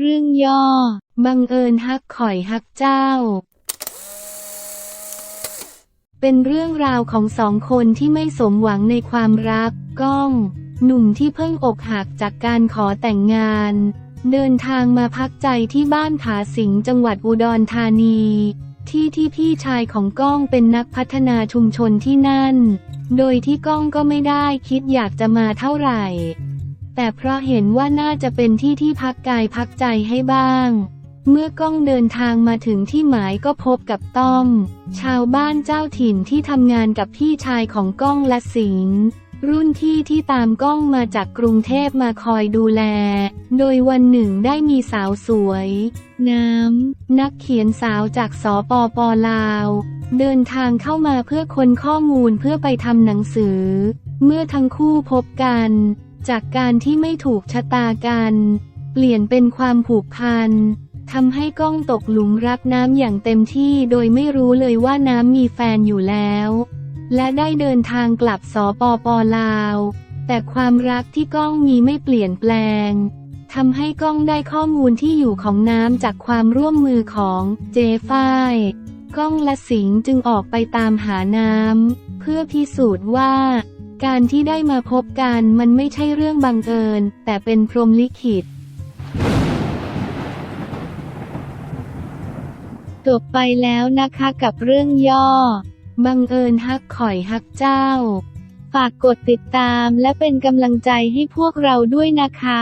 เรื่องย่อ บังเอิญฮักข่อยฮักเจ้า เป็นเรื่องราวของสองคนที่ไม่สมหวังในความรัก ก้อง หนุ่มที่เพิ่งอกหักจากการขอแต่งงาน เดินทางมาพักใจที่บ้านผาสิงจังหวัดอุดรธานี ที่ที่พี่ชายของก้องเป็นนักพัฒนาชุมชนที่นั่น โดยที่ก้องก็ไม่ได้คิดอยากจะมาเท่าไหร่ แต่เพราะเห็นว่าน่าจะเป็นที่ที่พักกายพักใจให้บ้าง เมื่อก้องเดินทางมาถึงที่หมายก็พบกับต้อม ชาวบ้านเจ้าถิ่นที่ทำงานกับพี่ชายของก้องและสิงห์รุ่นพี่ที่ตามก้องมาจากกรุงเทพมาคอยดูแล โดยวันหนึ่งได้มีสาวสวย น้ำ นักเขียนสาวจากสปปลาว เดินทางเข้ามาเพื่อค้นข้อมูลเพื่อไปทำหนังสือ เมื่อทั้งคู่พบกัน จากการที่ไม่ถูกชะตากัน เปลี่ยนเป็นความผูกพันทำให้ก้องตกหลุมรักน้ำอย่างเต็มที่โดยไม่รู้เลยว่าน้ำมีแฟนอยู่แล้ว และได้เดินทางกลับสปปลาว แต่ความรักที่ก้องมีไม่เปลี่ยนแปลงทำให้ก้องได้ข้อมูลที่อยู่ของน้ำจากความร่วมมือของเจฝ้ายก้องและสิงห์จึงออกไปตามหาน้ำเพื่อพิสูจน์ว่า การที่ได้มาพบกันมันไม่ใช่เรื่องบังเอิญ แต่เป็นพรหมลิขิตจบไปแล้วนะคะกับเรื่องย่อ บังเอิญฮักข่อยฮักเจ้า ฝากกดติดตามและเป็นกำลังใจให้พวกเราด้วยนะคะ